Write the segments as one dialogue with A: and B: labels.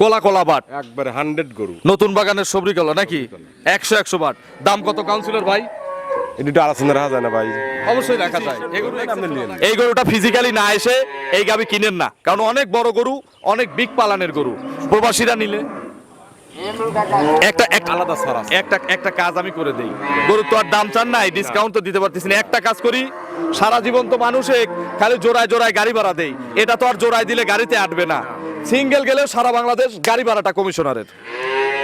A: কোলা কলা বাট।
B: একবারে হান্ড্রেড গরু।
A: নতুন বাগানের সবরি কলা নাকি? একশো একশো বাট। দাম কত কাউন্সিলর ভাই?
B: এটা একটু আলোচনা রাখা যায় না ভাই।
A: অবশ্যই রাখা যায়। এই গরুটা ফিজিক্যালি না এসে এই গাবি কিনেন না। কারণ অনেক বড় গরু অনেক বিগ পালানের গরু। প্রবাসীরা নিলে। একটা একটা
B: আলাদা
A: একটা একটা কাজ আমি করে দেই। গরু তো আর দাম চান নাই ডিসকাউন্ট তো দিতে পারতেছি না। একটা কাজ করি সারা জীবন তো মানুষে খালি জোড়ায় জোড়ায় গাড়ি ভাড়া দেয়। এটা তো আর জোড়ায় দিলে গাড়িতে আটবে না। সিঙ্গেল গেলেও সারা বাংলাদেশ গাড়ি ভাড়াটা কমিশনারের।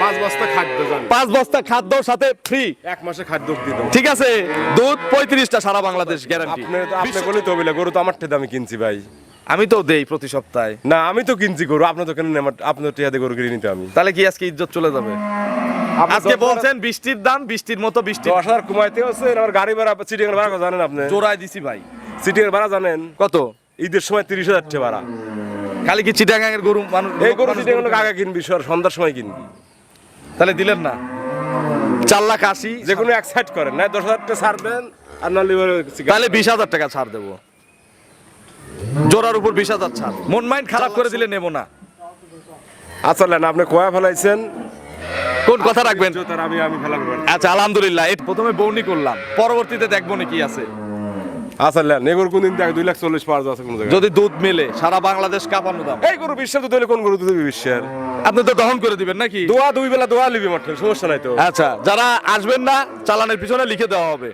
B: পাঁচ বস্তা খাদ্য
A: পাঁচ বস্তা খাদ্য সাথে ফ্রি
B: এক মাসে খাদ্য দিয়ে
A: ঠিক আছে দুধ পঁয়ত্রিশটা সারা বাংলাদেশ গ্যারান্টি
B: আপনি আপনি বলে তো গরু তো আমার আমি কিনছি ভাই।
A: আমি তো দেই প্রতি সপ্তাহে।
B: না আমি তো কিনছি গরু আপনার তো কেন আপনার টিহাতে গরু কিনে নিতে আমি।
A: তাহলে কি আজকে ইজ্জত চলে যাবে? আজকে বলছেন বৃষ্টির দাম বৃষ্টির মতো বৃষ্টি।
B: দশ হাজার কমাইতে হচ্ছে আমার গাড়ি ভাড়া সিটিং এর ভাড়া জানেন আপনি?
A: দিছি ভাই।
B: সিটিং এর ভাড়া জানেন?
A: কত?
B: ঈদের সময় তিরিশ হাজার টাকা ভাড়া।
A: খালি কি চিটাগাঙের গরু মানুষ
B: এই গরু সিটিং আগে কিনবি সন্ধ্যার সময় কিনবি।
A: তাহলে দিলেন না। চার লাখ আশি।
B: যে কোনো এক সাইড করেন না দশ হাজার টাকা ছাড় দেন আর না লিভার
A: তাহলে বিশ হাজার টাকা ছাড় দেবো। জোড়ার উপর বিশ হাজার ছাড়। মন মাইন্ড খারাপ করে দিলে নেব না।
B: আচ্ছা না আপনি কয়া ফেলাইছেন?
A: কোন কথা রাখবেন?
B: আমি আমি ফেলাবো
A: আচ্ছা আলহামদুলিল্লাহ। প্রথমে বৌনি করলাম পরবর্তীতে দেখব না কি আছে।
B: আচ্ছা কোন দিন দুই লাখ চল্লিশ পাওয়া যাচ্ছে কোন
A: যদি দুধ মেলে সারা বাংলাদেশ কাঁপানো দাম।
B: এই গরু বিশ্বের দুধ হলে কোন গরু দুধ বিশ্বের?
A: আপনি তো দহন করে দিবেন নাকি?
B: দোয়া দুই বেলা দোয়া লিবি মাঠে সমস্যা নাই তো।
A: আচ্ছা যারা আসবেন না চালানের পিছনে লিখে দেওয়া হবে।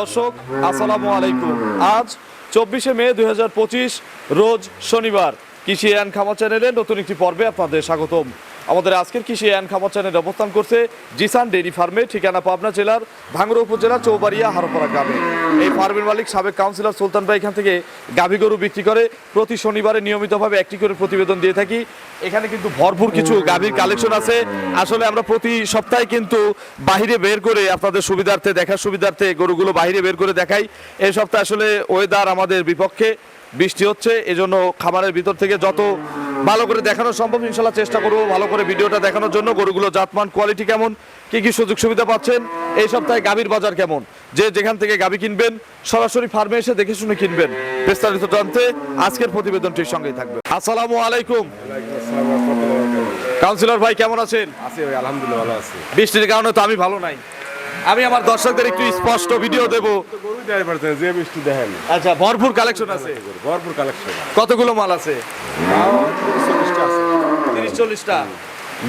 A: দর্শক, আসসালামু আলাইকুম। আজ চব্বিশে মে দুই হাজার পঁচিশ, রোজ শনিবার। কৃষি এন খামা চ্যানেলে নতুন একটি পর্বে আপনাদের স্বাগতম। আমাদের আজকের কৃষি অ্যান খামার চ্যানেলে অবস্থান করছে জিসান ডেইরি ফার্মে, ঠিকানা পাবনা জেলার ভাঙ্গুড়া উপজেলা, চৌবাড়িয়া, হারোপাড়া গ্রামে। এই ফার্মের মালিক সাবেক কাউন্সিলর সুলতান ভাই এখান থেকে গাভী গরু বিক্রি করে প্রতি শনিবারে নিয়মিতভাবে একটি করে প্রতিবেদন দিয়ে থাকি। এখানে কিন্তু ভরপুর কিছু গাভীর কালেকশন আছে। আসলে আমরা প্রতি সপ্তাহে কিন্তু বাহিরে বের করে আপনাদের সুবিধার্থে, দেখার সুবিধার্থে গরুগুলো বাইরে বের করে দেখাই। এই সপ্তাহে আসলে ওয়েদার আমাদের বিপক্ষে বৃষ্টি হচ্ছে এজন্য খাবারের ভিতর থেকে যত ভালো করে দেখানো সম্ভব ইনশাল্লাহ চেষ্টা করব ভালো করে ভিডিওটা দেখানোর জন্য। গরুগুলো জাতমান কোয়ালিটি কেমন কি কি সুযোগ সুবিধা পাচ্ছেন এই সপ্তাহে গাভীর বাজার কেমন? যে যেখান থেকে গাভী কিনবেন সরাসরি ফার্মে এসে দেখে শুনে কিনবেন। বিস্তারিত জানতে আজকের প্রতিবেদনটির সঙ্গেই থাকবে। আসসালামু আলাইকুম। কাউন্সিলর ভাই কেমন আছেন?
B: আছি ভাই আলহামদুলিল্লাহ ভালো আছি।
A: বৃষ্টির কারণে তো আমি ভালো নাই। আমি আমার দর্শকদের একটু স্পষ্ট ভিডিও দেব। আচ্ছা ভরপুর কালেকশন আছে।
B: ভরপুর কালেকশন
A: কতগুলো মাল আছে? তিরিশ, চল্লিশটা।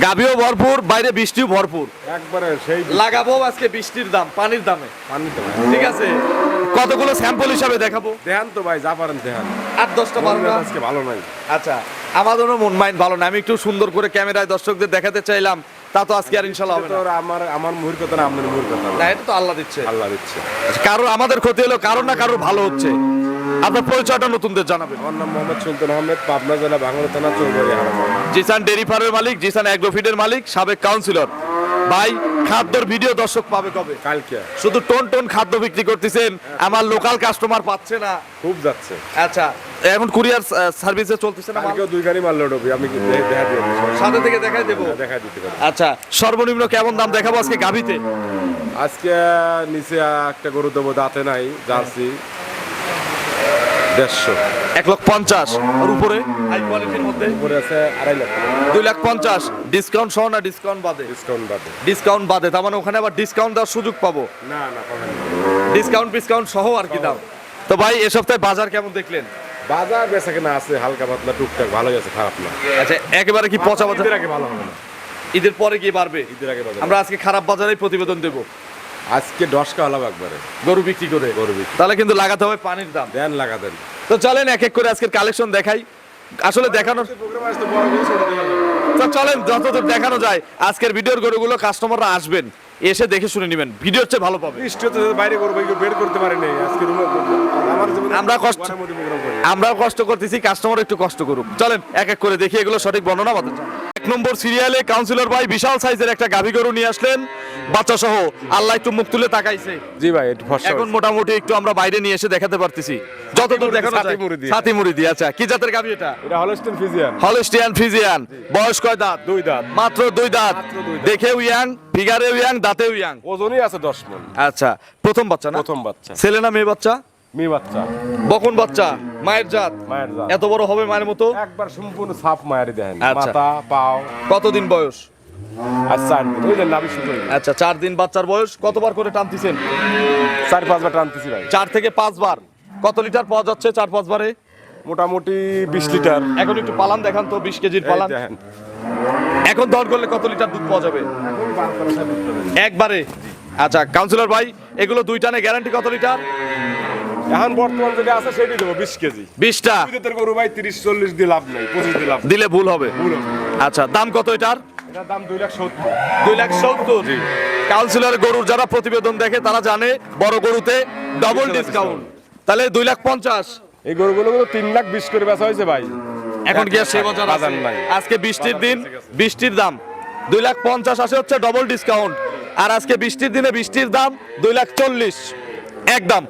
A: গাভিও ভরপুর, বাইরে বৃষ্টিও ভরপুর।
B: একবারে সেই
A: লাগাবো আজকে বৃষ্টির দাম, পানির দামে।
B: পানি তো ভাই
A: ঠিক আছে? কতগুলো স্যাম্পল হিসাবে দেখাবো?
B: দেখান তো ভাই যা পারেন দেখান
A: আট, দশটা বারোটা।
B: আজকে ভালো নাই
A: আচ্ছা আমাদেরও মন মাইন্ড ভালো না। আমি একটু সুন্দর করে ক্যামেরায় দর্শকদের দেখাতে চাইলাম। তা তো আজকে আর ইনশাল্লাহ হবে না।
B: আমার আমার মুহির কথা না আপনার মুহির কথা
A: না এটা তো আল্লাহ দিচ্ছে।
B: আল্লাহ দিচ্ছে।
A: কারোর আমাদের ক্ষতি হলো কারোর না কারোর ভালো হচ্ছে। আপনার পরিচয়টা নতুনদের জানাবেন।
B: আমার নাম মোহাম্মদ সুলতান আহমেদ পাবনা জেলা ভাঙড়া থানা চৌবাড়ি
A: জিসান ডেরি ফার্মের মালিক জিসান অ্যাগ্রোফিডের মালিক সাবেক কাউন্সিলর। ভাই খাদ্যর ভিডিও দর্শক পাবে কবে?
B: কালকে।
A: শুধু টন টন খাদ্য বিক্রি করতেছেন আমার লোকাল কাস্টমার পাচ্ছে না।
B: খুব যাচ্ছে।
A: আচ্ছা এখন কুরিয়ার সার্ভিসে চলতেছে না?
B: কালকেও দুই গাড়ি মাল লোড হবে আমি দেখা দেবো।
A: সাথে থেকে দেখাই দেবো?
B: দেখা দিতে পারি
A: আচ্ছা সর্বনিম্ন কেমন দাম দেখাবো আজকে
B: আজকে নিচে একটা গরু দেবো দাঁতে নাই জার্সি। দেড়শো।
A: এক লক্ষ পঞ্চাশ। আর উপরে? হাই কোয়ালিটির মধ্যে।
B: উপরে আছে আড়াই লাখ
A: দুই লাখ পঞ্চাশ। ডিসকাউন্ট সহ না ডিসকাউন্ট বাদে?
B: ডিসকাউন্ট বাদে।
A: ডিসকাউন্ট বাদে তার মানে ওখানে আবার ডিসকাউন্ট দেওয়ার সুযোগ পাবো?
B: না না।
A: ডিসকাউন্ট ডিসকাউন্ট সহ আর কি দাম? তো ভাই এ সপ্তাহে বাজার কেমন দেখলেন?
B: বাজার বেচা কেনা আছে হালকা পাতলা টুকটাক ভালোই আছে খারাপ না।
A: আচ্ছা একেবারে কি পচা বাজার?
B: আগে ভালো হবে না।
A: ঈদের পরে কি বাড়বে?
B: ঈদের আগে বাজার।
A: আমরা আজকে খারাপ বাজারেই প্রতিবেদন দেব।
B: আজকে দশকা হলাম একবারে।
A: গরু বিক্রি করে।
B: গরু বিক্রি।
A: তাহলে কিন্তু লাগাতে হবে পানির দাম।
B: দেন লাগা দেন।
A: তো চলেন এক এক করে আজকের কালেকশন দেখাই। আসলে দেখানোর চলেন যতদূর দেখানো যায় আজকের ভিডিওর গরুগুলো কাস্টমাররা আসবেন। এসে দেখে শুনে নেবেন। ভিডিওর চেয়ে ভালো পাবে।
B: বাইরে করব বের করতে পারেনি। আজকে আমার
A: কষ্ট- আমরাও কষ্ট করতেছি কাস্টমার একটু কষ্ট করুক। চলেন এক এক করে দেখি এগুলো সঠিক বর্ণনা বাতান এক নম্বর সিরিয়ালে কাউন্সিলর ভাই বিশাল সাইজের একটা গাভী গরু নিয়ে আসলেন। বাচ্চা সহ আল্লাহ একটু মুখ তুলে তাকাইছে।
B: জি ভাই একটু ফর্সা
A: এখন মোটামুটি একটু আমরা বাইরে নিয়ে এসে দেখাতে পারতেছি। যতদূর দেখানো যায়। ছাতি মুড়ি দিয়ে আচ্ছা কি জাতের গাভী এটা?
B: এটা হলস্টেন ফিজিয়ান
A: হলস্টিয়ান ফ্রিজিয়ান বয়স কয় দাঁত?
B: দুই দাঁত।
A: মাত্র দুই দাঁত।
B: দাঁত।
A: দেখেও ইয়াং ফিগারেও ইয়াং দাঁতেও ইয়াং।
B: ওজনই আছে দশ মন।
A: আচ্ছা প্রথম বাচ্চা না?
B: প্রথম বাচ্চা।
A: ছেলে না মেয়ে বাচ্চা?
B: মেয়ে বাচ্চা।
A: বকন বাচ্চা মায়ের জাত।
B: মায়ের জাত।
A: এত বড় হবে মায়ের মতো?
B: একবার সম্পূর্ণ সাফ মায়েরই দেখেন।
A: আচ্ছা।
B: মাথা পাও।
A: কতদিন বয়স? আচ্ছা চার দিন বাচ্চার বয়স। কতবার করে টানতেছেন?
B: চার পাঁচবার টানতেছি ভাই।
A: চার থেকে পাঁচবার। কত লিটার পাওয়া যাচ্ছে চার পাঁচবারে?
B: মোটামুটি বিশ লিটার।
A: এখন একটু পালান দেখান তো বিশ কেজির পালান। এখন দর করলে কত লিটার দুধ পাওয়া যাবে? একবারে। আচ্ছা কাউন্সিলর ভাই এগুলো দুই টানে গ্যারান্টি কত লিটার?
B: এখন বর্তমান যেটা আছে সেটাই দেবো বিশ কেজি।
A: বিশটা?
B: বিদ্যুতের গরু ভাই তিরিশ চল্লিশ দিয়ে লাভ নেই পঁচিশ দিয়ে লাভ
A: দিলে ভুল হবে।
B: ভুল হবে।
A: আচ্ছা দাম কত এটার?
B: এটার দাম দুই লাখ সত্তর।
A: দুই লাখ সত্তর? কাউন্সিলর গরুর যারা প্রতিবেদন দেখে তারা জানে বড় গরুতে ডবল ডিসকাউন্ট তাহলে দুই লাখ পঞ্চাশ।
B: এই গরুগুলো তিন লাখ বিশ করে বেচা হয়েছে ভাই।
A: এখন কি সে বাজার আছে?
B: বাজার নাই।
A: আজকে বৃষ্টির দিন বৃষ্টির দাম। দুই লাখ পঞ্চাশ আসে হচ্ছে ডবল ডিসকাউন্ট আর আজকে বৃষ্টির দিনে বৃষ্টির দাম দুই লাখ চল্লিশ। একদম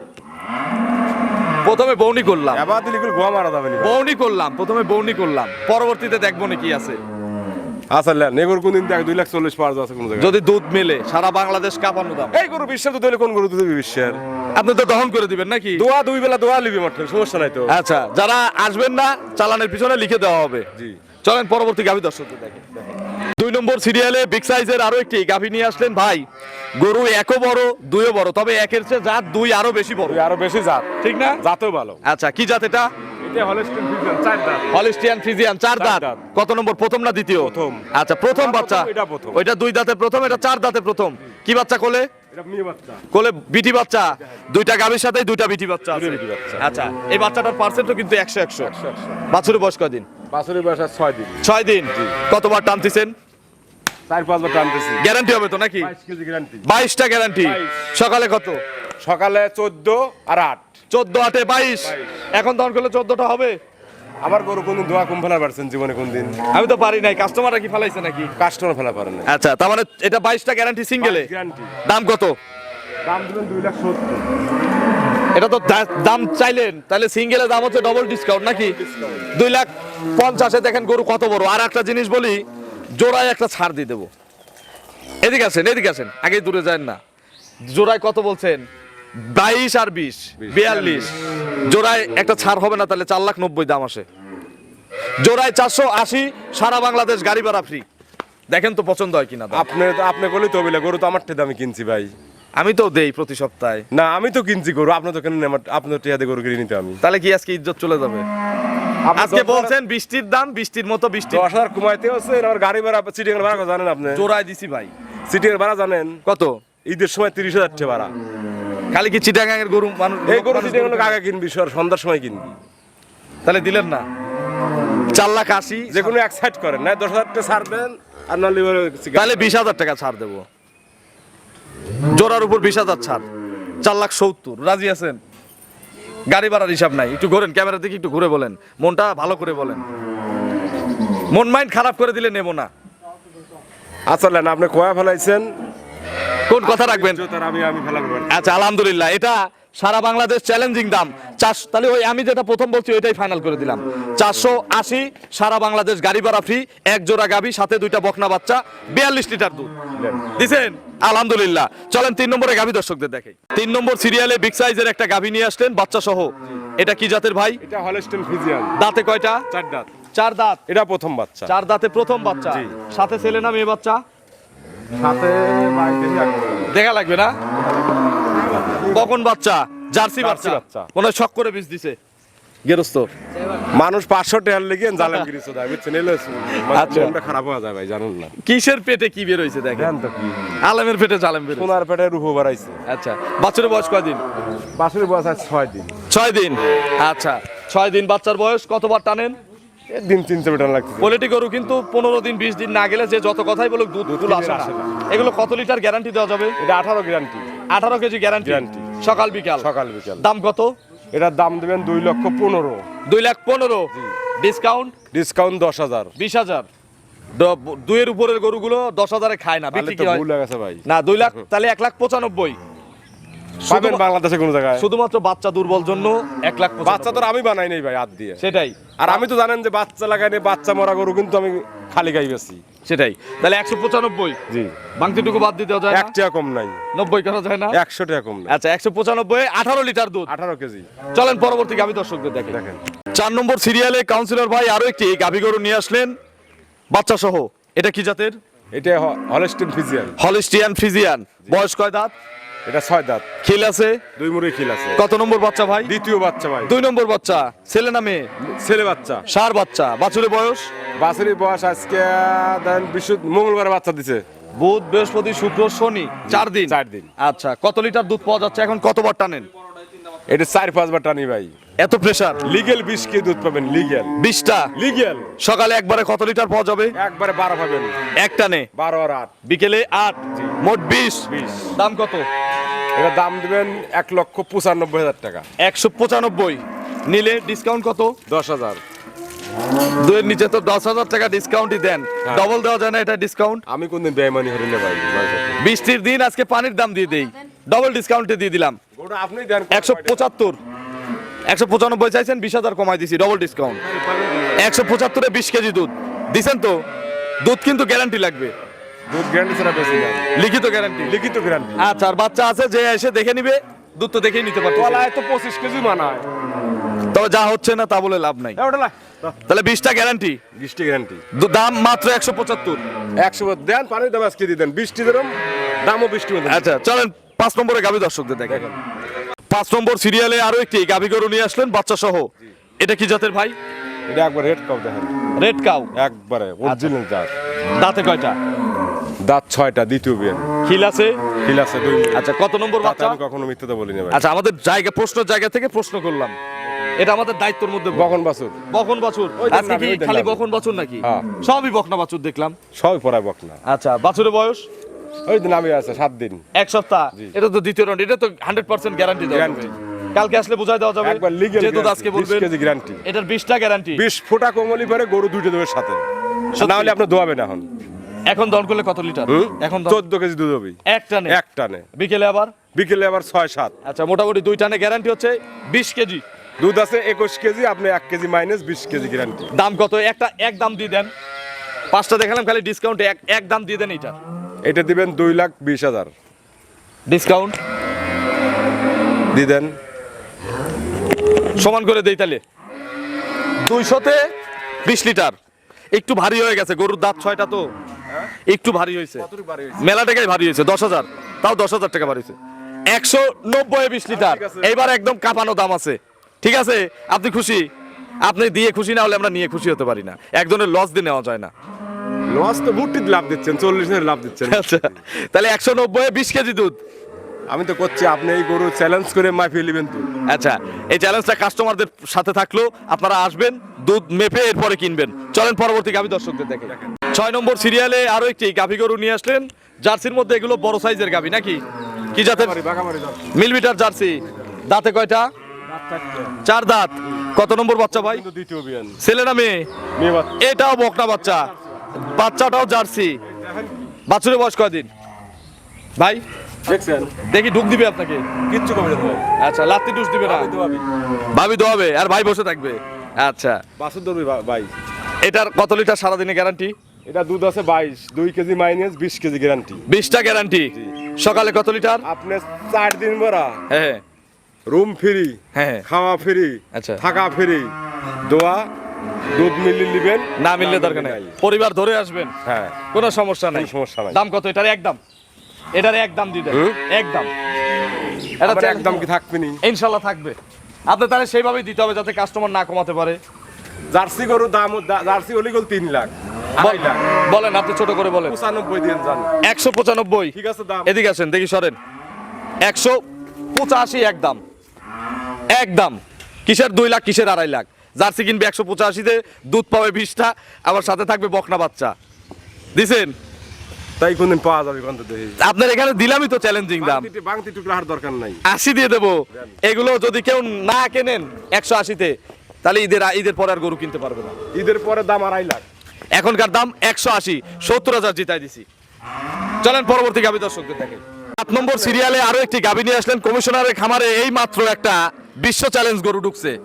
A: প্রথমে বৌনি করলাম।
B: এবার দিলে এগুলো গোয়া মারা যাবে
A: বৌনি করলাম প্রথমে বৌনি করলাম। পরবর্তীতে দেখব না কি আছে।
B: আচ্ছা দেখ দুই লাখ চল্লিশ কোন জায়গায়।
A: যদি দুধ মেলে সারা বাংলাদেশ কাঁপানো দাম।
B: এই গরু বিশ্বের দুধ হলে কোন গরু দুধ বিশ্বের?
A: আপনি তো দহন করে দিবেন নাকি?
B: দোয়া দুই বেলা দোয়া লিবি মাত্র সমস্যা নাই তো।
A: আচ্ছা যারা আসবেন না চালানের পিছনে লিখে দেওয়া হবে।
B: জি।
A: চলেন পরবর্তী গাভী দর্শকদের দেখেন দুই নম্বর সিরিয়ালে বিগ সাইজের আরও একটি গাভী নিয়ে আসলেন ভাই। গরু একও বড় দুইও বড় তবে একের চেয়ে জাত দুই আরও বেশি বড়।
B: আরও বেশি জাত।
A: ঠিক না?
B: জাতেও ভালো।
A: আচ্ছা কি জাত এটা?
B: এটা হলস্টেন ফিজিয়ান চার দাঁত।
A: হলিস্টিয়ান ফ্রিজিয়ান চার
B: চার
A: দাঁত।
B: দাঁত।
A: কত নম্বর প্রথম না দ্বিতীয়?
B: প্রথম।
A: আচ্ছা প্রথম বাচ্চা।
B: এটা প্রথম।
A: ওইটা দুই দাঁতে প্রথম এটা চার দাঁতে প্রথম। কি বাচ্চা কোলে? কোলে বিটি বাচ্চা। দুইটা গাভীর সাথে দুইটা বিটি বাচ্চা। আচ্ছা এই বাচ্চাটার পার্সেন্টও কিন্তু একশো একশো।
B: একশো একশো।
A: বাছুরের বয়স কদিন
B: বাছুরের বয়স ছয় দিন।
A: ছয় দিন। কতবার টানতেছেন?
B: চার পাঁচবার টানতেছি।
A: গ্যারান্টি হবে তো নাকি?
B: বাইশ কেজি গ্যারান্টি
A: বাইশটা গ্যারান্টি সকালে কত?
B: সকালে চোদ্দ আর আট।
A: চোদ্দ আটে বাইশ। এখন তখন করলে চোদ্দটা হবে?
B: আমার গরু কোনদিন দোয়া কম ফেলা পারছেন জীবনে কোনদিন
A: আমি তো পারি নাই। কাস্টমাররা কি ফেলাইছে নাকি?
B: কাস্টমার ফেলা পারে না
A: আচ্ছা তার মানে এটা বাইশটা গ্যারান্টি সিঙ্গেলে
B: গ্যারান্টি
A: দাম কত?
B: দাম দিলেন দুই লাখ সত্তর।
A: এটা তো দাম চাইলেন। তাহলে সিঙ্গেলের দাম হচ্ছে ডবল ডিসকাউন্ট নাকি? দুই লাখ পঞ্চাশে দেখেন গরু কত বড়। আর একটা জিনিস বলি জোড়ায় একটা ছাড় দিয়ে দেবো। এদিকে আসেন এদিকে আসেন আগে দূরে যান না। জোড়ায় কত বলছেন? বাইশ আর বিশ বিয়াল্লিশ। জোড়ায় একটা ছাড় হবে না তাহলে চার লাখ নব্বই দাম আসে। জোড়ায় চারশো আশি সারা বাংলাদেশ গাড়ি ভাড়া ফ্রি দেখেন তো পছন্দ হয় কিনা।
B: আপনি আপনি বলেই তো বলে গরু তো আমার ঠেতে আমি কিনছি ভাই।
A: আমি তো দেই প্রতি সপ্তাহে।
B: না আমি তো কিনছি গরু আপনার তো কেন আপনার টিয়াতে গরু কিনে নিতে আমি।
A: তাহলে কি আজকে ইজ্জত চলে যাবে? আজকে বলছেন বৃষ্টির দাম বৃষ্টির মতো বৃষ্টি।
B: দশ হাজার কমাইতে হচ্ছে আমার গাড়ি ভাড়া সিটিং এর ভাড়া জানেন আপনি?
A: জোড়ায় দিছি ভাই।
B: সিটিং এর ভাড়া জানেন?
A: কত?
B: ঈদের সময় তিরিশ হাজার টাকা ভাড়া।
A: খালি কি চিটাগাঙের গরু মানুষ
B: এই গরু
A: মানুষ
B: সিটিং আগে কিনবি সন্ধ্যার সময় কিনবি।
A: তাহলে দিলেন না। চার লাখ আশি।
B: যে কোনো এক সাইড করেন না দশ হাজার টাকা ছাড় দেন আর না লিভার
A: তাহলে বিশ হাজার টাকা ছাড় দেবো। জোড়ার উপর বিশ হাজার ছাড়। চার লাখ সত্তর রাজি আছেন? গাড়ি ভাড়ার হিসাব নাই। একটু ঘোরেন ক্যামেরা দিকে একটু ঘুরে বলেন। মনটা ভালো করে বলেন। মন মাইন্ড খারাপ করে দিলে নেব না।
B: আচ্ছা আপনি কয়া ফেলাইছেন?
A: কোন কথা রাখবেন?
B: আমি আমি ফেলা
A: আচ্ছা আলহামদুলিল্লাহ। এটা সারা বাংলাদেশ চ্যালেঞ্জিং দাম। চার তাহলে ওই আমি যেটা প্রথম বলছি ওইটাই ফাইনাল করে দিলাম। চারশো আশি সারা বাংলাদেশ গাড়ি ভাড়া ফ্রি এক জোড়া গাবি সাথে দুইটা বকনা বাচ্চা বিয়াল্লিশ লিটার দুধ। দিছেন? আলহামদুলিল্লাহ। চলেন তিন নম্বরে গাভী দর্শকদের দেখে তিন নম্বর সিরিয়ালে বিগ সাইজের একটা গাভী নিয়ে আসলেন বাচ্চা সহ এটা কি জাতের ভাই?
B: এটা হলস্টেন ফিজিয়ান
A: দাঁতে কয়টা?
B: চার দাঁত।
A: চার দাঁত।
B: এটা প্রথম বাচ্চা।
A: চার দাঁতে প্রথম বাচ্চা। সাথে ছেলে না মেয়ে বাচ্চা?
B: সাথে
A: দেখা লাগবে না? কখন বাচ্চা? জার্সি বাচ্চা। মনে হয় শখ করে বীজ দিছে। গেরস্ত।
B: মানুষ পাঁচশো টাকার লেগে জালেম গিরিছ দেয় বুঝছেন এলো। মনটা খারাপ হয়ে যায় ভাই জানেন না।
A: কিসের পেটে কি বের হয়েছে দেখেন?
B: তো কি?
A: আলেমের পেটে জালেম বের
B: সোনার পেটে রুহু বাড়াইছে।
A: আচ্ছা বাচ্চার বয়স কয়দিন?
B: বাসুর বয়স আজ ছয় দিন।
A: ছয় দিন? আচ্ছা ছয় দিন বাচ্চার বয়স কতবার টানেন?
B: দিন তিনশো মিটার লাগছে
A: পোলেটি গরু কিন্তু পনেরো দিন বিশ দিন না গেলে যে যত কথাই বলুক দুধ
B: দুধ
A: আসে। এগুলো কত লিটার গ্যারান্টি দেওয়া যাবে?
B: এটা আঠারো গ্যারান্টি
A: আঠারো কেজি গ্যারান্টি
B: Guarantee।
A: সকাল বিকাল।
B: সকাল বিকাল।
A: দাম কত?
B: এটার দাম দেবেন দুই লক্ষ পনেরো।
A: দুই লাখ পনেরো। ডিসকাউন্ট
B: ডিসকাউন্ট দশ হাজার।
A: বিশ হাজার। দুইয়ের উপরের গরুগুলো দশ হাজারে খায় না বিক্রি কি হয়।
B: ভুল গেছে ভাই।
A: না দুই লাখ তাহলে এক লাখ পঁচানব্বই।
B: পাবেন বাংলাদেশে কোনো জায়গায়।
A: শুধুমাত্র বাচ্চা দুর্বল জন্য এক লাখ
B: বাচ্চা তো আমি বানাই নাই ভাই হাত দিয়ে।
A: সেটাই।
B: আর আমি তো জানেন যে বাচ্চা লাগাই বাচ্চা মরা গরু কিন্তু আমি খালি গাই বেশি।
A: সেটাই। তাহলে একশো পঁচানব্বই।
B: জি।
A: বাংতিটুকু বাদ দিতে যায়
B: এক টাকা কম নাই।
A: নব্বই করা যায় না?
B: একশো টাকা কম
A: আচ্ছা একশো পঁচানব্বই আঠারো লিটার দুধ।
B: আঠারো কেজি।
A: চলেন পরবর্তী গাভী দর্শকদের দেখেন।
B: দেখেন
A: চার নম্বর সিরিয়ালে কাউন্সিলর ভাই আরও একটি গাভী গরু নিয়ে আসলেন। বাচ্চা সহ এটা কি জাতের?
B: এটা হলস্টিন ফিজিয়ান
A: হলিস্টিয়ান ফ্রিজিয়ান বয়স কয় দাঁত?
B: এটা ছয় দাঁত।
A: খিল আছে?
B: দুই মুড়ি খিল আছে।
A: কত নম্বর বাচ্চা ভাই?
B: দ্বিতীয় বাচ্চা ভাই।
A: দুই নম্বর বাচ্চা ছেলে না মেয়ে?
B: ছেলে বাচ্চা।
A: সার বাচ্চা বাছুরের বয়স?
B: বাছুরের বয়স আজকে দেন মঙ্গলবার বাচ্চা দিছে।
A: বুধ বৃহস্পতি শুক্র শনি চার দিন।
B: চার দিন।
A: আচ্ছা কত লিটার দুধ পাওয়া যাচ্ছে? এখন কতবার টানেন?
B: এটা চার পাঁচবার টানি ভাই।
A: এত প্রেসার
B: লিগেল বিশ কেজি দুধ পাবেন? লিগেল
A: বিশটা?
B: লিগেল
A: সকালে একবারে কত লিটার পাওয়া যাবে?
B: একবারে বারো পাবেন।
A: এক টানে?
B: বারো আর আট।
A: বিকেলে আট মোট বিশ।
B: বিশ।
A: দাম কত?
B: এটা দাম দিবেন এক লক্ষ পঁচানব্বই হাজার টাকা।
A: একশো পঁচানব্বই। নিলে ডিসকাউন্ট কত?
B: দশ হাজার।
A: দুয়ের নিচে তো দশ হাজার টাকা ডিসকাউন্টই দেন।
B: হ্যাঁ।
A: ডবল দেওয়া যায় না এটা ডিসকাউন্ট
B: আমি কোনদিন বেমানি হরিলে ভাই
A: বৃষ্টির দিন আজকে পানির দাম দিয়ে দেই। ডবল ডিসকাউন্টে দিয়ে দিলাম।
B: ওটা আপনি দেন
A: একশো পঁচাত্তর। একশো পঁচানব্বই চাইছেন বিশ হাজার কমাই দিছি ডবল ডিসকাউন্ট একশো পঁচাত্তরে বিশ কেজি দুধ। দিছেন তো? দুধ কিন্তু গ্যারান্টি লাগবে।
B: দুধ গ্যারান্টি ছাড়া বেশি
A: লিখিত গ্যারান্টি
B: লিখিত গ্যারান্টি
A: আচ্ছা আর বাচ্চা আছে যে এসে দেখে নিবে দুধ তো দেখেই নিতে পারতো
B: তলায় তো পঁচিশ কেজি মানায়।
A: তবে যা হচ্ছে না তা বলে লাভ নাই।
B: ওটা
A: তাহলে বিশটা গ্যারান্টি
B: বৃষ্টি গ্যারান্টি
A: দাম মাত্র একশো পঁচাত্তর।
B: একশো দেন পানির দাম আজকে দিয়ে দেন। বৃষ্টি দেন দামও বৃষ্টি
A: আচ্ছা চলেন। পাঁচ নম্বরে গাভী দর্শকদের দেখেন। পাঁচ নম্বর সিরিয়ালে আরও একটি গাভী গরু নিয়ে আসলেন বাচ্চা সহ এটা কি জাতের ভাই?
B: এটা একবার রেড কাপ দেখেন।
A: রেড কাউ
B: একবারে অরিজিনাল জাত।
A: দাঁতে কয়টা?
B: দাঁত ছয়টা দ্বিতীয় বিয়ে।
A: খিল আছে?
B: খিল আছে দুই
A: আচ্ছা কত নম্বর বাচ্চা?
B: আমি কখনো মিথ্যাতে বলি না ভাই।
A: আচ্ছা আমাদের জায়গা প্রশ্ন জায়গা থেকে প্রশ্ন করলাম। এটা আমাদের দায়িত্বের মধ্যে।
B: বকন বাছুর।
A: বকন বাছুর? আজকে কি খালি। বকন বাছুর নাকি?
B: হ্যাঁ।
A: সবই বকনা বাছুর দেখলাম।
B: সবই পড়ায় বক না
A: আচ্ছা বাছুরের বয়স?
B: ওই দিন আমি আছে সাত দিন।
A: এক সপ্তাহ? এটা তো দ্বিতীয় রাউন্ড এটা তো হান্ড্রেড পার্সেন্ট গ্যারান্টি
B: Guarantee।
A: কালকে আসলে বুঝাই দেওয়া যাবে
B: একবার লিগেল
A: যেহেতু আজকে বলবেন
B: কেজি গ্যারান্টি
A: এটার বিশটা গ্যারান্টি
B: বিশ ফোঁটা কোমলি পরে গরু দুইটা দুধের সাথে। না হলে আপনি দোয়াবেন এখন।
A: এখন দন করলে কত লিটার? এখন
B: চোদ্দ কেজি দুধ হবে।
A: এক টানে?
B: এক টানে।
A: বিকেলে আবার?
B: বিকেলে আবার ছয় সাত।
A: আচ্ছা মোটামুটি দুই টানে গ্যারান্টি হচ্ছে বিশ কেজি।
B: দুধ আছে একুশ কেজি আপনি এক কেজি মাইনাস বিশ কেজি গ্যারান্টি
A: দাম কত? একটা এক দাম দিয়ে দেন। পাঁচটা দেখালাম খালি ডিসকাউন্ট এক এক দাম দিয়ে দেন এটা
B: এটা দিবেন দুই লাখ বিশ হাজার।
A: ডিসকাউন্ট
B: দিয়ে দেন।
A: সমান করে দেই তাহলে। দুইশোতে বিশ লিটার। একটু ভারী হয়ে গেছে গরুর দাঁত ছয়টা তো। একটু ভারী হয়েছে। মেলা টাকায় ভারী হয়েছে দশ হাজার। তাও দশ হাজার টাকা ভারী হয়েছে। একশো নব্বই বিশ লিটার।
B: ঠিক
A: এইবার একদম কাঁপানো দাম আছে। ঠিক আছে? আপনি খুশি? আপনি দিয়ে খুশি না হলে আমরা নিয়ে খুশি হতে পারি না। একজনের লস দিয়ে নেওয়া যায় না।
B: লস তো মুটির লাভ দিচ্ছেন চল্লিশের লাভ দিচ্ছেন।
A: আচ্ছা তাহলে একশো নব্বই বিশ কেজি দুধ?
B: আমি তো করছি আপনি এই গরু চ্যালেঞ্জ করে মাফিয়ে নেবেন তো।
A: আচ্ছা এই চ্যালেঞ্জটা কাস্টমারদের সাথে থাকল আপনারা আসবেন দুধ মেপে এরপরে কিনবেন। চলেন পরবর্তী গাভী দর্শকদের দেখে। ছয় নম্বর সিরিয়ালে আরও একটি গাভী গরু নিয়ে আসলেন। জার্সির মধ্যে এগুলো বড় সাইজের গাভী নাকি? কি জাতের? মিলমিটার জার্সি। দাঁতে কয়টা? চার দাঁত। কত নম্বর বাচ্চা ভাই?
B: দ্বিতীয় বিয়ান।
A: ছেলে না মেয়ে? এটাও বকনা বাচ্চা। বাচ্চাটাও জার্সি। বাছুরের বয়স কয়দিন? ভাই
B: দেখছেন?
A: দেখি ঢুক দিবে আপনাকে।
B: কিচ্ছু কমে যাবে
A: আচ্ছা লাত্তি টুস দিবে না?
B: ভাবি
A: দোয়াবে আর ভাই বসে থাকবে। আচ্ছা।
B: বাসুর ধরবি ভাই।
A: এটার কত লিটার সারাদিনে গ্যারান্টি
B: এটা দুধ আছে বাইশ দুই কেজি মাইনাস বিশ কেজি গ্যারান্টি
A: বিশটা গ্যারান্টি সকালে কত লিটার?
B: আপনি চার দিন ভরা।
A: হ্যাঁ
B: রুম ফ্রি
A: হ্যাঁ।
B: খাওয়া ফ্রি
A: আচ্ছা।
B: থাকা ফ্রি দোয়া দুধ মিলি নিবেন?
A: না মিললে দরকার নেই। পরিবার ধরে আসবেন।
B: হ্যাঁ।
A: কোনো সমস্যা নাই।
B: সমস্যা নাই।
A: দাম কত? এটার একদম। এটার একদম দিয়ে দেন। একদম। এটা
B: একদম কি থাকবে নি?
A: ইনশাল্লাহ থাকবে। আপনি তাহলে সেইভাবেই দিতে হবে যাতে কাস্টমার না কমাতে পারে।
B: জার্সি গরু দাম জার্সি হলি গেল তিন লাখ।
A: বলেন আপনি ছোট করে বলেন।
B: পঁচানব্বই দিন যান।
A: একশো পঁচানব্বই।
B: ঠিক আছে দাম।
A: এদিকে আসেন দেখি সরেন। একশো পঁচাশি একদম। একদম। কিসের দুই লাখ কিসের আড়াই লাখ? জার্সি কিনবে একশো পঁচাশিতে দুধ পাবে বিশটা আবার সাথে থাকবে বকনা বাচ্চা। দিছেন?
B: তাই কোনদিন পাওয়া যাবে কোন
A: আপনার এখানে দিলামই তো চ্যালেঞ্জিং দাম।
B: বাংতি- টুকরা হার দরকার নাই।
A: আশি দিয়ে দেবো। এগুলো যদি কেউ না কেনেন একশো আশিতে তাহলে ঈদের ঈদের পরে আর গরু কিনতে পারবে না।
B: ঈদের পরে দাম আড়াই লাখ।
A: এখনকার দাম একশো আশি সত্তর হাজার জিতাই দিছি। চলেন পরবর্তী গাভী দর্শকদের সাত নম্বর সিরিয়ালে আরও একটি গাভী নিয়ে আসলেন। কমিশনারের খামারে এই মাত্র একটা বিশ্ব চ্যালেঞ্জ গরু ঢুকছে।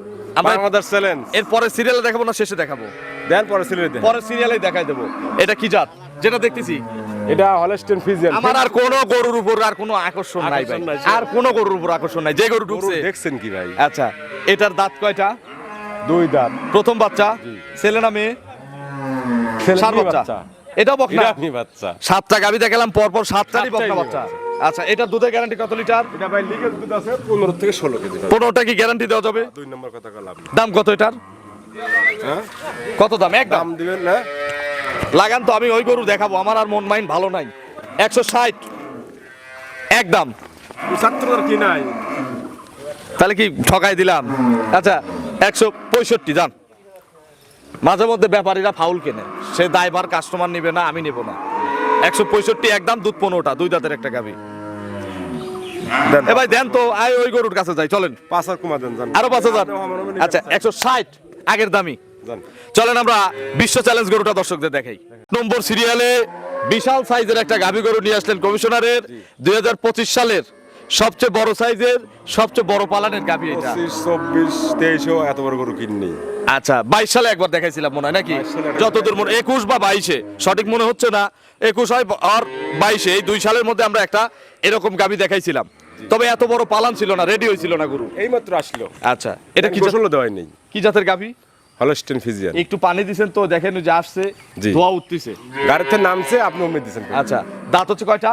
B: চ্যালেঞ্জ
A: এর পরে সিরিয়ালে দেখাবো না শেষে দেখাবো।
B: দেন পরে দেন।
A: পরের সিরিয়ালে দেখাই দেবো। এটা কি জাত? যেটা দেখতেছি।
B: এটা হলস্টেন ফিজিয়ান
A: আমার আর কোনো গরুর উপর আর কোনো আকর্ষণ নাই ভাই। আর কোনো গরুর উপর আকর্ষণ নাই। যে গরু ঢুকছে।
B: দেখছেন কি ভাই?
A: আচ্ছা এটার দাঁত কয়টা?
B: দুই দাঁত।
A: প্রথম বাচ্চা ছেলে না মেয়ে? সার বাচ্চা। এটাও বকনা।
B: বাচ্চা।
A: সাতটা গাভি দেখালাম পর পর সাতটারই
B: সাতটাই
A: বকনা বাচ্চা। আচ্ছা এটা দুধের গ্যারান্টি কত লিটার?
B: এটা ভাই লিগেল দুধ আছে পনেরো থেকে ষোলো কেজি হবে।
A: পনেরোটা কি গ্যারান্টি দেওয়া যাবে?
B: দুই নম্বর কথা কলাম।
A: দাম কত এটার?
B: হ্যাঁ?
A: কত দাম? এক দাম।
B: দিবেন না
A: লাগান তো আমি ওই গরু দেখাবো আমার আর মন মাইন্ড ভালো নাই। একশো ষাট। এক দাম।
B: পঁচাত্তর কি নাই।
A: তাহলে কি ঠকাই দিলাম? আচ্ছা একশো পঁয়ষট্টি দাম মাঝে মধ্যে ব্যাপারীরা ফাউল কেনে। সে দায়ভার কাস্টমার নিবে না আমি নেব না। একশো পঁয়ষট্টি একদম দুধ পনেরোটা দুই দাঁতের একটা গাবি এ ভাই দেন তো আয় ওই গরুর কাছে যাই চলেন।
B: পাঁচ হাজার কমা দেন
A: আরও পাঁচ হাজার। আচ্ছা একশো ষাট আগের দামি। চলেন আমরা বিশ্ব চ্যালেঞ্জ গরুটা দর্শকদের দেখাই। নম্বর সিরিয়ালে বিশাল সাইজের একটা গাভী গরু নিয়ে আসলেন কমিশনারের দুই হাজার পঁচিশ সালের। সবচেয়ে বড় সাইজের সবচেয়ে বড় পালানের গাভী এটা।
B: পঁচিশ চব্বিশ তেইশও এত বড় গরু কিননি।
A: আচ্ছা বাইশ সালে একবার দেখাইছিলাম মনে হয় নাকি?
B: 22
A: যতদূর মনে একুশ বা বাইশে সঠিক মনে হচ্ছে না। একুশ হয় আর বাইশে এই দুই সালের মধ্যে আমরা একটা এরকম গাভী দেখাইছিলাম। তবে এত বড় পালান ছিল না রেডি হয়েছিল না গরু।
B: এই মাত্র আসলো।
A: আচ্ছা এটা কি
B: গোসলও দেওয়াই নেই।
A: কি জাতের গাভী?
B: Holstein Friesian.
A: একটু পানি দিছেন তো দেখেন যে আসছে। ধোয়া উঠতেছে।
B: গাড়িতে নামছে আপনি উমেদ দিচ্ছেন
A: আচ্ছা দাঁত হচ্ছে কয়টা?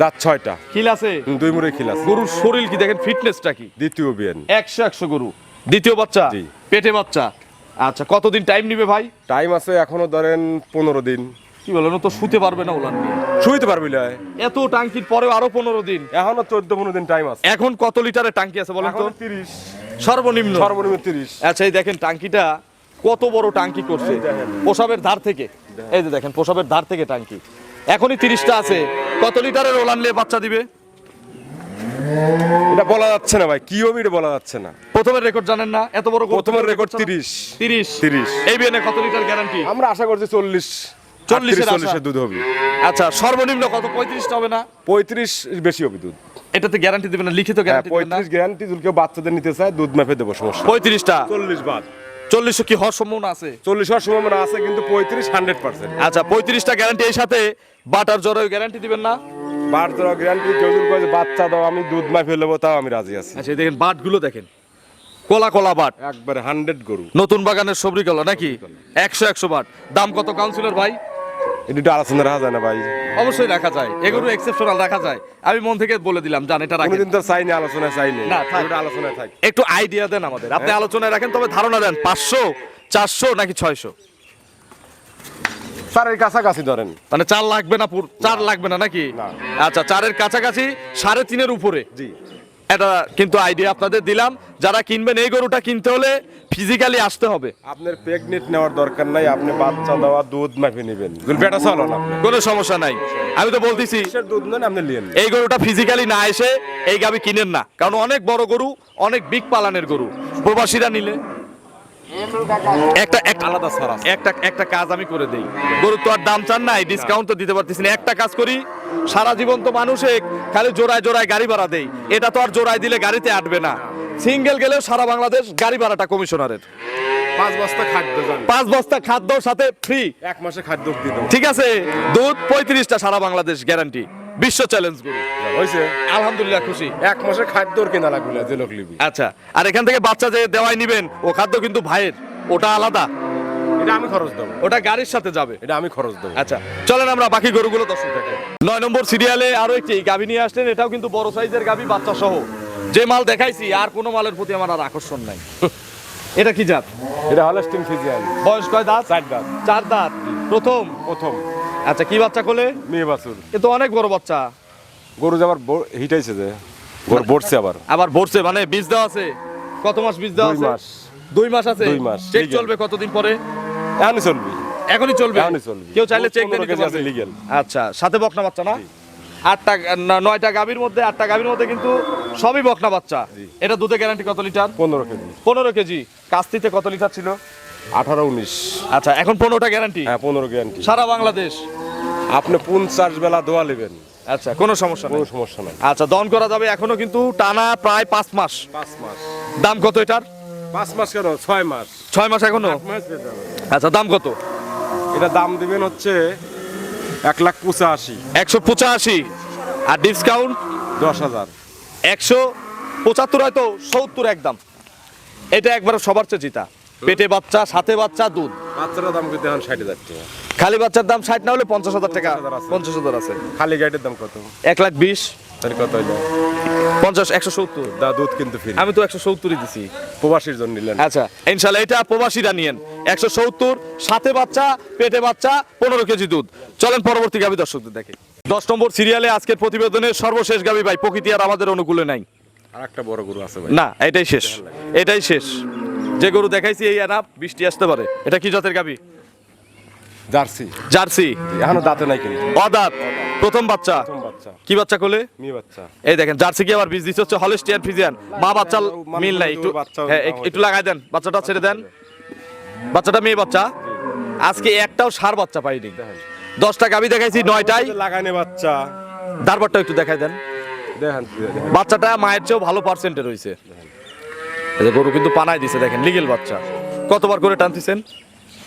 B: দাঁত ছয়টা।
A: খিল আছে?
B: দুই মুড়ে খিল আছে।
A: গরুর শরীর কি দেখেন ফিটনেসটা কি?
B: দ্বিতীয় বিয়ান।
A: একশো একশো গরু। দ্বিতীয় বাচ্চা? পেটে বাচ্চা? আচ্ছা কতদিন টাইম নিবে ভাই?
B: টাইম আছে এখনও ধরেন পনেরো দিন।
A: কি বলেন তো শুতে পারবে না ওলান নিয়ে
B: শুইতে পারবি লয়
A: এত টাঙ্কির পরেও আরও পনেরো দিন।
B: এখনও চোদ্দ পনেরো দিন টাইম আছে।
A: এখন কত লিটারের টাঙ্কি আছে বলেন তো?
B: তিরিশ।
A: সর্বনিম্ন?
B: সর্বনিম্ন তিরিশ।
A: আচ্ছা এই দেখেন টাঙ্কিটা কত বড় টাঙ্কি করছে? পোশাবের ধার থেকে। এই যে দেখেন পোশাবের ধার থেকে টাঙ্কি। এখনই তিরিশটা আছে। কত লিটারের ওলান নিয়ে বাচ্চা দিবে?
B: এটা বলা যাচ্ছে না ভাই কি হবে এটা বলা যাচ্ছে না।
A: প্রথমের রেকর্ড জানেন না এত বড়
B: প্রথমের রেকর্ড? তিরিশ।
A: তিরিশ।
B: 30
A: এই বিয়ে কত লিটার গ্যারান্টি
B: আমরা আশা করছি চল্লিশ।
A: চল্লিশের
B: চল্লিশের। দুধ হবে।
A: আচ্ছা সর্বনিম্ন কত? পঁয়ত্রিশটা হবে না?
B: পঁয়ত্রিশ বেশি হবে দুধ।
A: এটাতে গ্যারান্টি দিবেন না লিখিত গ্যারান্টি
B: পঁয়ত্রিশ গ্যারান্টি যদি কেউ বাচ্চাদের নিতে চায় দুধ মেপে দেবো সমস্যা।
A: পঁয়ত্রিশটা।
B: চল্লিশ বাদ।
A: চল্লিশশো কি হওয়ার সম্ভাবনা আছে?
B: চল্লিশ হওয়ার সম্ভাবনা আছে কিন্তু পঁয়ত্রিশ হান্ড্রেড পার্সেন্ট।
A: আচ্ছা পঁয়ত্রিশটা গ্যারান্টি এর সাথে বাটার জ্বরের গ্যারান্টি দিবেন না?
B: বাট জ্বর গ্যারান্টি কেউ যদি কয় বাচ্চা দাও আমি দুধ মাফে নেব তাও আমি রাজি আছি।
A: আচ্ছা এই দেখেন বাটগুলো দেখেন। কলা কলা বাট।
B: একবারে হান্ড্রেড গরু।
A: নতুন বাগানের সবরি কলা নাকি একশো একশো বাট। দাম কত কাউন্সিলর ভাই?
B: এটা আলোচনা রাখা যায় না ভাই?
A: অবশ্যই রাখা যায়। এগুলো এক্সেপশনাল রাখা যায়। আমি মন থেকে বলে দিলাম জান এটা রাখেন।
B: কোনোদিন তো আলোচনা চাইনি।
A: না, থাক।
B: এটা আলোচনায় থাক।
A: একটু আইডিয়া দেন আমাদের। আপনি আলোচনায় রাখেন তবে ধারণা দেন পাঁচশো চারশো নাকি ছয়শো?
B: স্যার কাছাকাছি ধরেন।
A: মানে চার লাগবে না চার লাগবে না নাকি?
B: না।
A: আচ্ছা চারের কাছাকাছি সাড়ে তিনের উপরে।
B: জি।
A: এটা কিন্তু আইডিয়া আপনাদের দিলাম। যারা কিনবেন এই গরুটা কিনতে হলে ফিজিক্যালি আসতে হবে।
B: আপনার প্রেগনেন্ট নেওয়ার দরকার নাই আপনি বাচ্চা দেওয়া দুধ মাফে নেবেন। বেটা চলো না।
A: কোনো সমস্যা নাই। আমি তো বলতেছি
B: দুধ নেন আপনি নিয়ে
A: এই গরুটা ফিজিক্যালি না এসে এই গাবি কিনেন না। কারণ অনেক বড় গরু অনেক বিগ পালানের গরু। প্রবাসীরা নিলে। একটা
B: আলাদা ছাড়া
A: একটা একটা কাজ আমি করে দেই। গরু তো আর দাম চান নাই ডিসকাউন্ট তো দিতে পারতেছি না। একটা কাজ করি সারা জীবন তো মানুষে খালি জোড়ায় জোড়ায় গাড়ি ভাড়া দেই। এটা তো আর জোড়ায় দিলে গাড়িতে আটবে না। সিঙ্গেল গেলেও সারা বাংলাদেশ গাড়ি ভাড়াটা কমিশনারের।
B: পাঁচ বস্তা খাদ্য
A: পাঁচ বস্তা খাদ্য সাথে ফ্রি
B: এক মাসে খাদ্য
A: ঠিক আছে? দুধ পঁয়ত্রিশটা সারা বাংলাদেশ গ্যারান্টি বিশ্ব চ্যালেঞ্জ গরু।
B: হয়েছে
A: আলহামদুলিল্লাহ খুশি।
B: এক মাসে খাদ্যর কেনা লাগবে না যে লোক লিবি।
A: আচ্ছা আর এখান থেকে বাচ্চা যে দেওয়াই নিবেন ও খাদ্য কিন্তু ভাইয়ের ওটা আলাদা।
B: এটা আমি খরচ দেবো।
A: ওটা গাড়ির সাথে যাবে।
B: এটা আমি খরচ দেবো।
A: আচ্ছা চলেন আমরা বাকি গরুগুলো দর্শক দেখে। নয় নম্বর সিরিয়ালে আরও একটি গাভী নিয়ে আসলেন এটাও কিন্তু বড় সাইজের গাভী বাচ্চা সহ যে মাল দেখাইছি আর কোনো মালের প্রতি আমার আর আকর্ষণ নাই। এটা কি জাত?
B: এটা হলস্টিন ফিজিয়ান।
A: বয়স কয় দাঁত?
B: চার দাঁত।
A: চার দাঁত। প্রথম?
B: প্রথম।
A: আচ্ছা কি বাচ্চা কোলে?
B: মেয়ে বাছুর।
A: এ তো অনেক বড় বাচ্চা।
B: গরু যে আবার ব- হিটাইছে যে গরু বসছে আবার।
A: আবার ভরছে মানে বীজ দেওয়া আছে। কত মাস বীজ দেওয়া আছে?
B: মাস।
A: দুই মাস আছে?
B: দুই মাস,
A: চেক। চলবে কতদিন পরে?
B: এখনই চলবে।
A: এখনই চলবে?
B: এখনই চলবে।
A: কেউ চাইলে চেক দিয়ে নিতে পারবে।
B: legal।
A: আচ্ছা সাথে বকনা বাচ্চা না? আটটা নয়টা গাভীর মধ্যে আটটা গাভীর মধ্যে কিন্তু সবই বকনা বাচ্চা। এটা দুধে গ্যারান্টি কত লিটার?
B: পনেরো কেজি।
A: পনেরো কেজি। কাস্তিতে কত লিটার ছিল?
B: আঠারো উনিশ।
A: আচ্ছা এখন পনেরোটা গ্যারান্টি
B: হ্যাঁ পনেরো গ্যারান্টি
A: সারা বাংলাদেশ?
B: আপনি পঞ্চাশ বেলা দোয়া নেবেন।
A: আচ্ছা কোনো সমস্যা নেই।
B: কোনো সমস্যা নাই।
A: আচ্ছা দন করা যাবে এখনও কিন্তু টানা প্রায় পাঁচ মাস।
B: পাঁচ মাস।
A: দাম কত এটার?
B: পাঁচ মাস কেন? ছয় মাস।
A: ছয় মাস
B: এখনও।
A: আচ্ছা দাম কত?
B: এটা দাম দিবেন হচ্ছে এক লাখ পঁচাশি।
A: একশো পঁচাশি। আর ডিসকাউন্ট
B: দশ হাজার।
A: একশো পঁচাত্তর হয়তো সত্তর একদম। এটা একবার সবার চেয়ে জিতা। পেটে বাচ্চা সাথে বাচ্চা দুধ।
B: বাচ্চারা দাম কিন্তু এখন ষাট হাজার টাকা।
A: খালি বাচ্চার দাম ষাট না হলে পঞ্চাশ হাজার টাকা।
B: 50,000 আছে।
A: পঞ্চাশ হাজার আছে।
B: খালি গাড়ির দাম কত?
A: এক লাখ বিশ।
B: কত হইল?
A: পঞ্চাশ একশো সত্তর।
B: দা দুধ কিন্তু ফ্রি
A: আমি তো একশো সত্তরই দিছি।
B: প্রবাসীর জন্য নিলেন।
A: আচ্ছা ইনশাল্লাহ এটা প্রবাসীরা নিয়েন। একশো সত্তর সাথে বাচ্চা পেটে বাচ্চা পনেরো কেজি দুধ। চলেন পরবর্তী গাবি দর্শকদের দেখে। দশ নম্বর সিরিয়ালে আজকের প্রতিবেদনের সর্বশেষ গাবি ভাই প্রকৃতি আর আমাদের অনুকূলে নাই।
B: আর একটা বড় গরু আছে ভাই।
A: না এটাই শেষ। এটাই শেষ। যে গরু দেখাইছি এই আনা বৃষ্টি আসতে পারে। এটা কি জাতের গাবি?
B: জার্সি।
A: জার্সি?
B: এখনও দাঁতে নাই কিন্তু।
A: অদাত। প্রথম বাচ্চা। কি বাচ্চা কোলে?
B: মেয়ে বাচ্চা।
A: এই দেখেন জার্সি কি আবার বীজ দিচ্ছে হচ্ছে? হলিস্টিয়ান ফিজিয়ান মা বাচ্চা মিল নাই। একটু হ্যাঁ একটু লাগাই দেন। বাচ্চাটা ছেড়ে দেন। বাচ্চাটা মেয়ে বাচ্চা। আজকে একটাও সার বাচ্চা পাইনি। দশটা গাবি দেখাইছি নয়টাই।
B: লাগানে বাচ্চা।
A: দারবারটা একটু দেখাই দেন।
B: দেখেন। দেখেন।
A: বাচ্চাটা মায়ের চেয়েও ভালো পার্সেন্টে রয়েছে এই গরু কিন্তু পানায় দিছে দেখেন লিগেল বাচ্চা। কতবার করে টানতেছেন?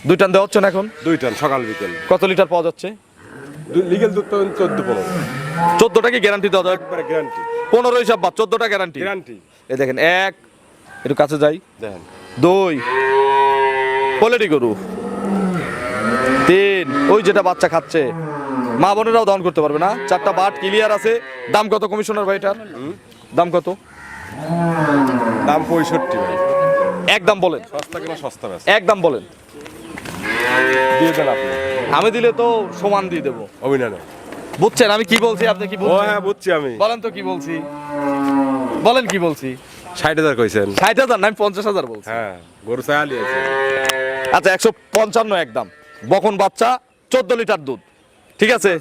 A: দুই টান দেওয়া হচ্ছে না এখন?
B: দুই টান সকাল বিকেল।
A: কত লিটার পাওয়া যাচ্ছে?
B: লিগেল দুধ পাবেন চোদ্দ পনেরো।
A: চোদ্দটা কি গ্যারান্টি দেওয়া যায়?
B: একবারে গ্যারান্টি
A: পনেরো হিসাব বা চোদ্দটা গ্যারান্টি
B: গ্যারান্টি
A: এই দেখেন এক একটু কাছে যাই।
B: দেখেন।
A: দুই পোলেটি গরু। তিন ওই যেটা বাচ্চা খাচ্ছে। মা বোনেরাও দান করতে পারবে না। চারটা বাট ক্লিয়ার আছে। দাম কত কমিশনার ভাই এটার? দাম কত?
B: দাম পঁয়ষট্টি ভাই।
A: একদম বলেন।
B: সস্তা কেন সস্তা ব্যাস
A: একদম বলেন।
B: দিয়ে দেন আপনি।
A: আমি দিলে তো সমান দিয়ে দেবো।
B: অভিনয়
A: বুঝছেন আমি কি বলছি আপনি কি
B: ও হ্যাঁ বুঝছি আমি।
A: বলেন তো কি বলছি? বলেন কি বলছি?
B: ষাট হাজার কইছেন।
A: ষাট হাজার না আমি পঞ্চাশ হাজার বলছি।
B: হ্যাঁ গরু চায়ালি আছে
A: আচ্ছা একশো পঞ্চান্ন একদম বকন বাচ্চা চোদ্দ লিটার দুধ। ঠিক আছে?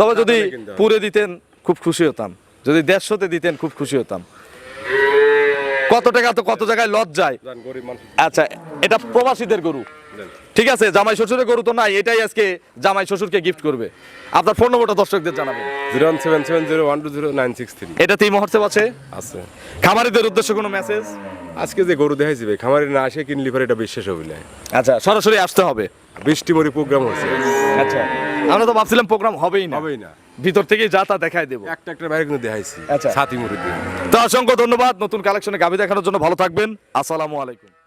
A: তবে যদি পুরে দিতেন খুব খুশি হতাম। যদি দেড়শোতে দিতেন খুব খুশি হতাম। কত টাকা তো কত জায়গায় লজ যায় আচ্ছা এটা প্রবাসীদের গরু। ঠিক আছে জামাই শ্বশুরের গরু তো নাই এটাই আজকে জামাই শ্বশুরকে গিফট করবে। আপনার ফোন নম্বরটা দর্শকদের জানাবেন।
B: Zero one seven seven zero one two zero nine six three.
A: এটাতে এই মুহূর্তে আছে?
B: আছে।
A: খামারিদের উদ্দেশ্যে কোনো মেসেজ
B: আজকে যে গরু দেখাইছি ভাই খামারে না আসে কিনলি পরে এটা বিশ্বাস হবে না।
A: আচ্ছা সরাসরি আসতে হবে।
B: বৃষ্টি মরি প্রোগ্রাম হচ্ছে।
A: আচ্ছা আমরা তো ভাবছিলাম প্রোগ্রাম হবেই না।
B: হবেই না।
A: ভিতর থেকে যা তা দেখাই দেবো।
B: একটা একটা বাইরে কিন্তু দেখাইছি।
A: আচ্ছা।
B: সাথী
A: তো অসংখ্য ধন্যবাদ নতুন কালেকশনে গাভি দেখানোর জন্য ভালো থাকবেন। আসসালামু আলাইকুম।